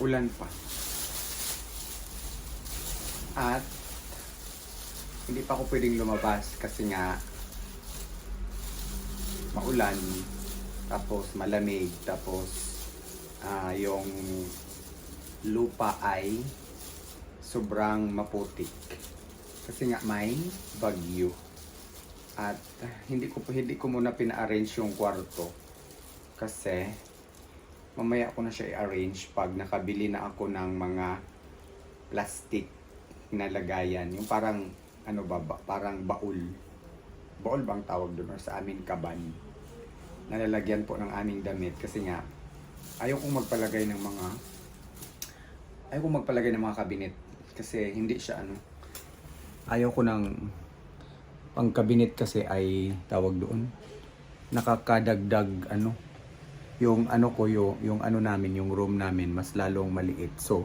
Ulan pa. At hindi pa ako pwedeng lumabas kasi nga maulan tapos malamig tapos ah, yung lupa ay sobrang maputik kasi nga may bagyo at hindi ko hindi ko muna pina-arrange yung kwarto kasi mamaya ko na siya i-arrange pag nakabili na ako ng mga plastic na lagayan. Yung parang ano ba, ba parang baul. Baul bang tawag doon sa amin kaban? Nalalagyan po ng aming damit kasi nga ayaw kong magpalagay ng mga ayaw kong magpalagay ng mga kabinet kasi hindi siya ano ayaw ko ng pang kabinet kasi ay tawag doon nakakadagdag ano yung ano ko yung, yung ano namin yung room namin mas lalong maliit so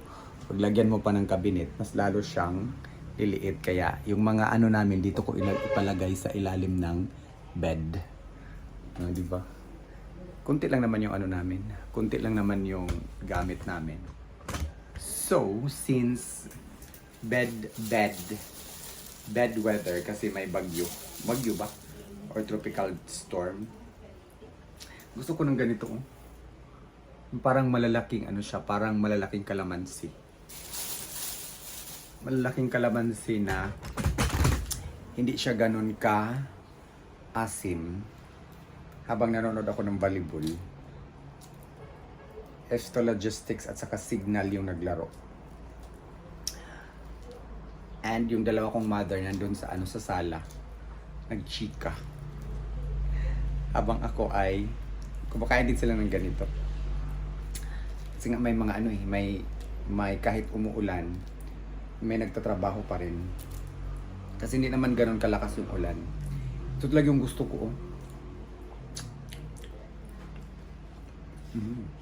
paglagyan mo pa ng kabinet mas lalo siyang liliit kaya yung mga ano namin dito ko ipalagay sa ilalim ng bed Ah, di ba? Kunti lang naman yung ano namin. Kunti lang naman yung gamit namin. So, since bed, bed, bed weather kasi may bagyo. Bagyo ba? Or tropical storm. Gusto ko ng ganito. Oh. Parang malalaking ano siya, parang malalaking kalamansi. Malalaking kalamansi na hindi siya ganun ka asim habang nanonood ako ng volleyball, Esto Logistics at saka Signal yung naglaro. And yung dalawa kong mother nandun sa ano sa sala, nagchika. Habang ako ay kumakain din sila ng ganito. Kasi nga may mga ano eh, may may kahit umuulan, may nagtatrabaho pa rin. Kasi hindi naman ganun kalakas yung ulan. Ito talaga yung gusto ko. Oh. Mm.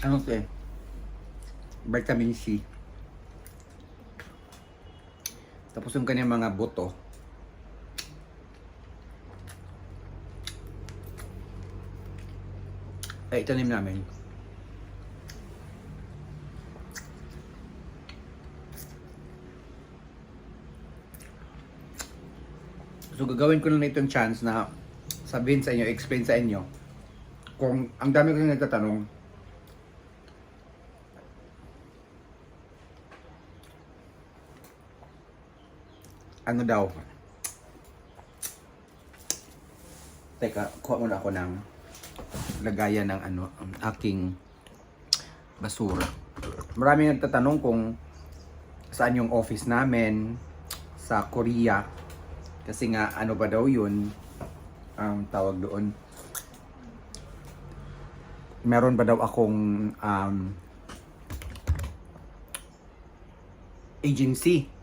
Ano to eh? Vitamin C. Tapos yung kanyang mga buto. Ay, itanim namin. So gagawin ko na itong chance na sabihin sa inyo, explain sa inyo kung ang dami ko nagtatanong ano daw Teka, kuha muna ako ng lagayan ng ano, ang aking basura. Maraming nagtatanong kung saan yung office namin sa Korea. Kasi nga, ano ba daw yun? Ang tawag doon. Meron ba daw akong um, agency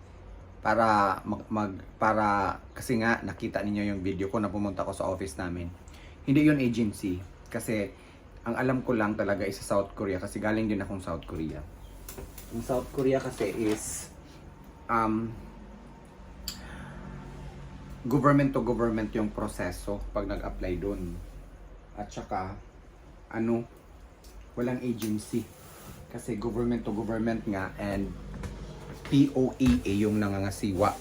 para mag, mag- para kasi nga nakita ninyo yung video ko na pumunta ko sa office namin. Hindi yun agency kasi ang alam ko lang talaga is sa South Korea kasi galing din akong South Korea. Ang South Korea kasi is um government to government yung proseso pag nag-apply doon. At saka ano walang agency kasi government to government nga and POEA yung nangangasiwa.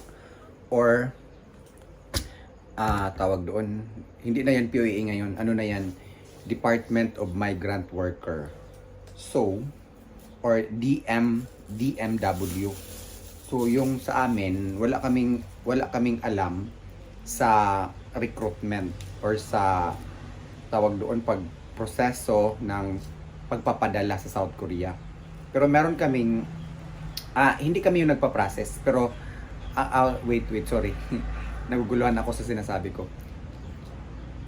Or ah tawag doon. Hindi na yan POEA ngayon. Ano na yan? Department of Migrant Worker. So or DM DMW so yung sa amin wala kaming wala kaming alam sa recruitment or sa tawag doon pag proseso ng pagpapadala sa South Korea. Pero meron kaming Ah, hindi kami yung nagpa-process, pero ah, ah, wait, wait, sorry. Naguguluhan ako sa sinasabi ko.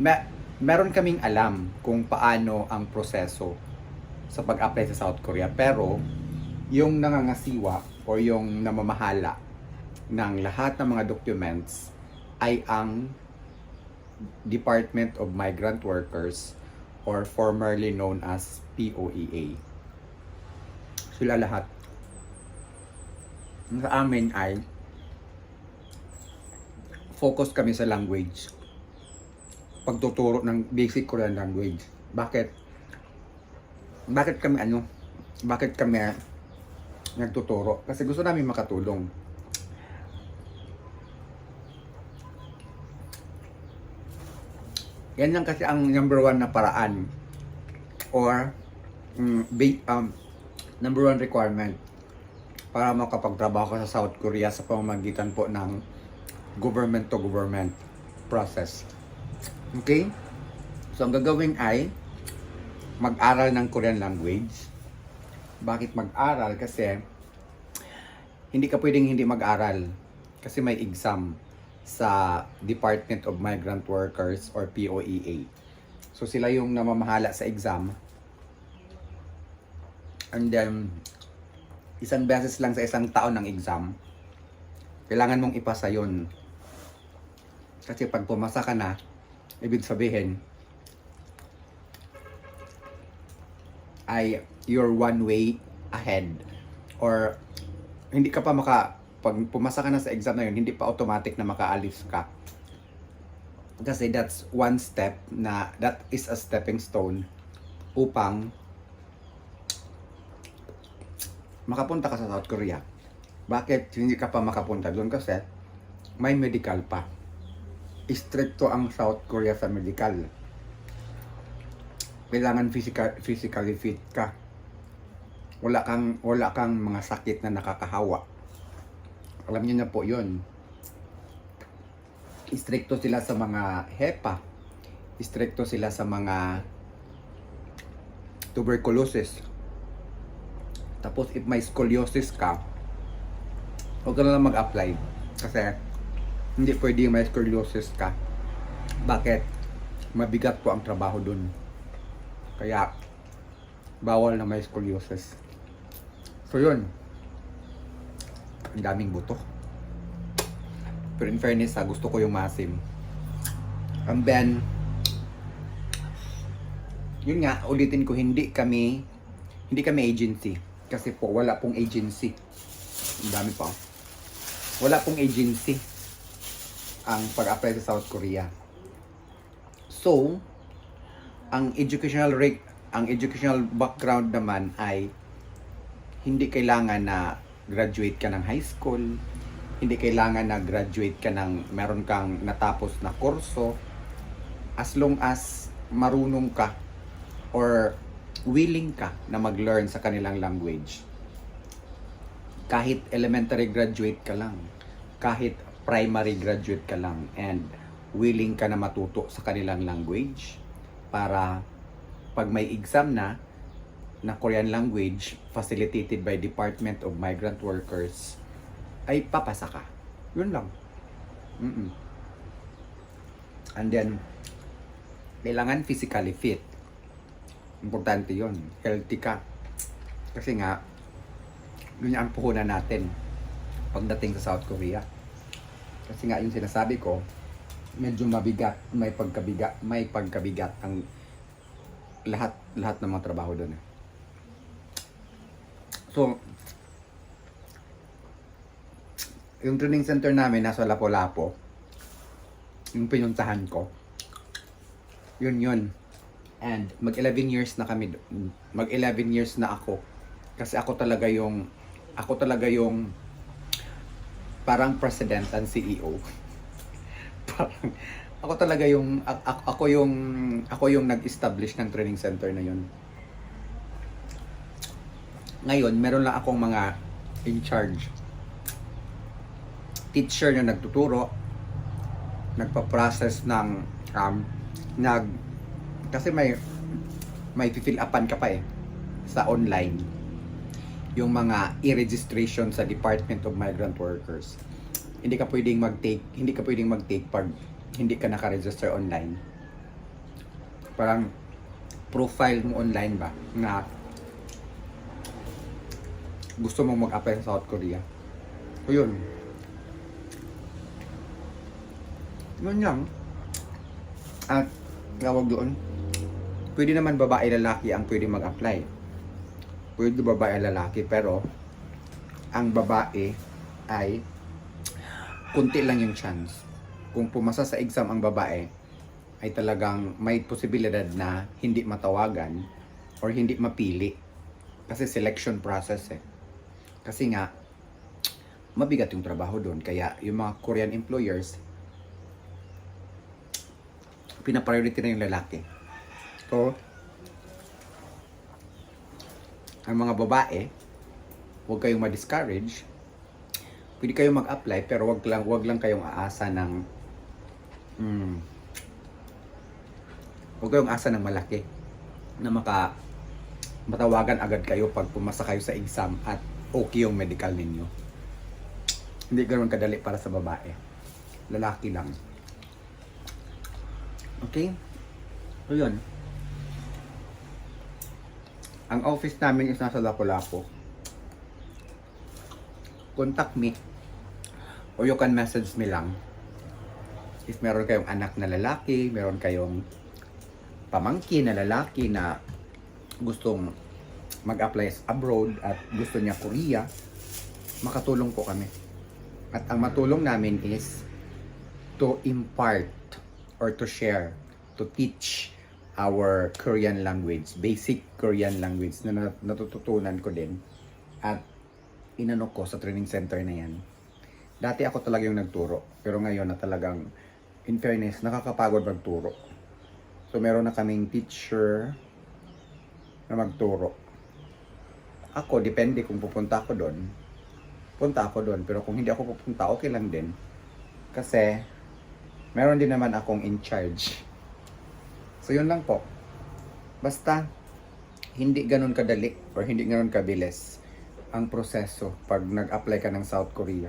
Me- meron kaming alam kung paano ang proseso sa pag-apply sa South Korea, pero yung nangangasiwa or yung namamahala ng lahat ng mga documents ay ang Department of Migrant Workers or formerly known as POEA. Sila lahat. Sa amin ay focus kami sa language. Pagtuturo ng basic Korean language. Bakit? Bakit kami ano? Bakit kami nagtuturo? Kasi gusto namin makatulong. Yan lang kasi ang number one na paraan or mm, ba- um, number one requirement para makapagtrabaho ka sa South Korea sa pamamagitan po ng government to government process. Okay? So, ang gagawin ay mag-aral ng Korean language. Bakit mag-aral? Kasi hindi ka pwedeng hindi mag-aral kasi may exam sa Department of Migrant Workers or POEA. So sila yung namamahala sa exam. And then isang beses lang sa isang taon ng exam. Kailangan mong ipasa yon. Kasi pag pumasa ka na, ibig sabihin ay you're one way ahead or hindi ka pa maka pag pumasa ka na sa exam na yun, hindi pa automatic na makaalis ka. Kasi that's one step na that is a stepping stone upang makapunta ka sa South Korea. Bakit hindi ka pa makapunta doon? Kasi may medical pa. Stricto ang South Korea sa medical. Kailangan physical, physically fit ka. Wala kang wala kang mga sakit na nakakahawa. Alam niyo na po 'yon. Stricto sila sa mga HEPA. Stricto sila sa mga tuberculosis. Tapos if may scoliosis ka, huwag ka na lang mag-apply. Kasi hindi pwede may scoliosis ka. Bakit? Mabigat po ang trabaho dun. Kaya, bawal na may scoliosis. So yun. Ang daming buto. Pero in fairness ha, gusto ko yung masim. And then, yun nga, ulitin ko, hindi kami, hindi kami agency. Kasi po, wala pong agency. Ang dami pa. Wala pong agency ang pag-apply sa South Korea. So, ang educational rate, ang educational background naman ay hindi kailangan na graduate ka ng high school, hindi kailangan na graduate ka ng meron kang natapos na kurso as long as marunong ka or willing ka na mag-learn sa kanilang language. Kahit elementary graduate ka lang, kahit primary graduate ka lang and willing ka na matuto sa kanilang language para pag may exam na na Korean language facilitated by Department of Migrant Workers ay papasa ka. Yun lang. Mm-mm. And then, kailangan physically fit. Importante yon Healthy ka. Kasi nga, yun ang puhunan natin pagdating sa South Korea. Kasi nga yung sinasabi ko, medyo mabigat, may pagkabigat, may pagkabigat ang lahat lahat ng mga trabaho doon. eh. So, yung training center namin nasa Lapu-Lapu, yung pinuntahan ko, yun yun. And mag 11 years na kami, do- mag 11 years na ako. Kasi ako talaga yung, ako talaga yung parang president and CEO. parang, ako talaga yung, a- a- ako yung, ako yung nag-establish ng training center na yun. Ngayon, meron lang akong mga in charge. Teacher na nagtuturo, nagpa-process ng um, nag kasi may may fill upan ka pa eh sa online yung mga i-registration sa Department of Migrant Workers. Hindi ka pwedeng mag-take, hindi ka pwedeng mag-take pag hindi ka naka-register online. Parang profile mo online ba na gusto mong mag-apply sa South Korea. O yun. Yun lang. At tawag doon, pwede naman babae lalaki ang pwede mag-apply. Pwede babae lalaki pero ang babae ay kunti lang yung chance. Kung pumasa sa exam ang babae, ay talagang may posibilidad na hindi matawagan or hindi mapili. Kasi selection process eh. Kasi nga, mabigat yung trabaho doon. Kaya yung mga Korean employers, pinapriority na yung lalaki. So, ang mga babae, huwag kayong ma-discourage. Pwede kayong mag-apply pero wag lang wag lang kayong aasa ng mm, huwag kayong asa ng malaki na maka matawagan agad kayo pag pumasa kayo sa exam at okay yung medical ninyo. Hindi ganoon kadali para sa babae. Lalaki lang. Okay? So yun. Ang office namin is nasa Lapu-Lapu. Contact me. Or you can message me lang. If meron kayong anak na lalaki, meron kayong pamangkin na lalaki na gustong mag-apply abroad at gusto niya Korea, makatulong po kami. At ang matulong namin is to impart or to share, to teach our Korean language, basic Korean language na nat- natututunan ko din at inano ko sa training center na yan. Dati ako talaga yung nagturo, pero ngayon na talagang, in fairness, nakakapagod magturo. So meron na kaming teacher na magturo. Ako, depende kung pupunta ako doon. Punta ako doon, pero kung hindi ako pupunta, okay lang din. Kasi, meron din naman akong in charge. So yun lang po. Basta hindi ganun kadali or hindi ganun kabilis ang proseso pag nag-apply ka ng South Korea.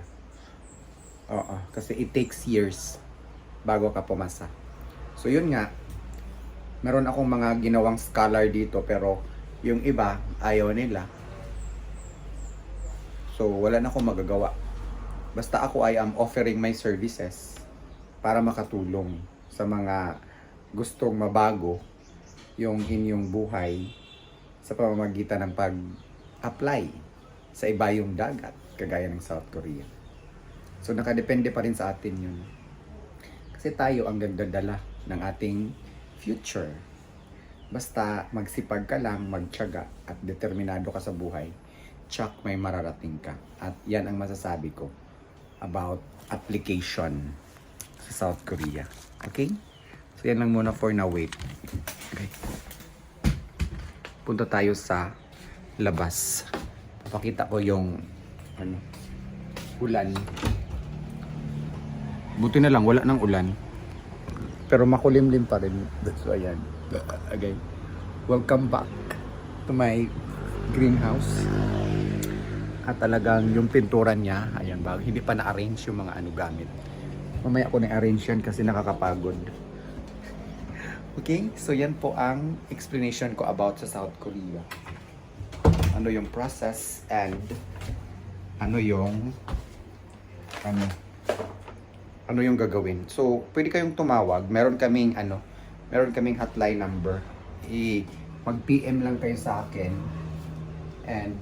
Oo, kasi it takes years bago ka pumasa. So yun nga, meron akong mga ginawang scholar dito pero yung iba ayaw nila. So wala na akong magagawa. Basta ako ay am offering my services para makatulong sa mga gustong mabago yung inyong buhay sa pamamagitan ng pag-apply sa ibayong dagat kagaya ng South Korea. So nakadepende pa rin sa atin yun. Kasi tayo ang nagdadala ng ating future. Basta magsipag ka lang, magtiyaga at determinado ka sa buhay, tsak may mararating ka. At yan ang masasabi ko about application sa South Korea. Okay? So yan lang muna for now. Wait. Okay. Punta tayo sa labas. Papakita ko yung ano, ulan. Buti na lang, wala nang ulan. Pero makulimlim pa rin. That's why yan. Again, welcome back to my greenhouse. At talagang yung pintura niya, ayan ba, hindi pa na-arrange yung mga ano gamit. Mamaya ako na-arrange yan kasi nakakapagod. Okay, so yan po ang explanation ko about sa South Korea. Ano yung process and ano yung ano ano yung gagawin. So, pwede kayong tumawag. Meron kaming ano, meron kaming hotline number. I mag-PM lang kayo sa akin and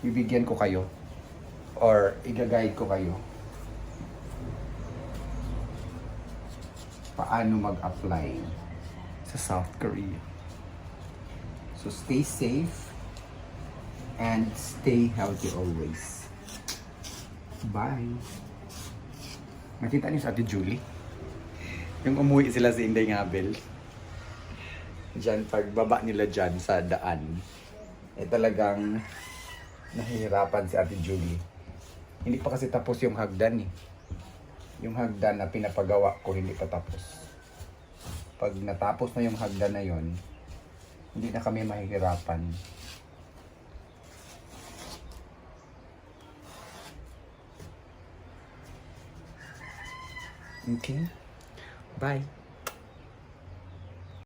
bibigyan ko kayo or i-guide ko kayo paano mag-apply sa South Korea. So stay safe and stay healthy always. Bye! Nakita niyo sa Ate Julie? Yung umuwi sila sa Inday Ngabel. Diyan, pagbaba nila dyan sa daan, eh talagang nahihirapan si Ate Julie. Hindi pa kasi tapos yung hagdan eh yung hagdan na pinapagawa ko hindi pa tapos. Pag natapos na yung hagdan na yon, hindi na kami mahihirapan. Okay? Bye.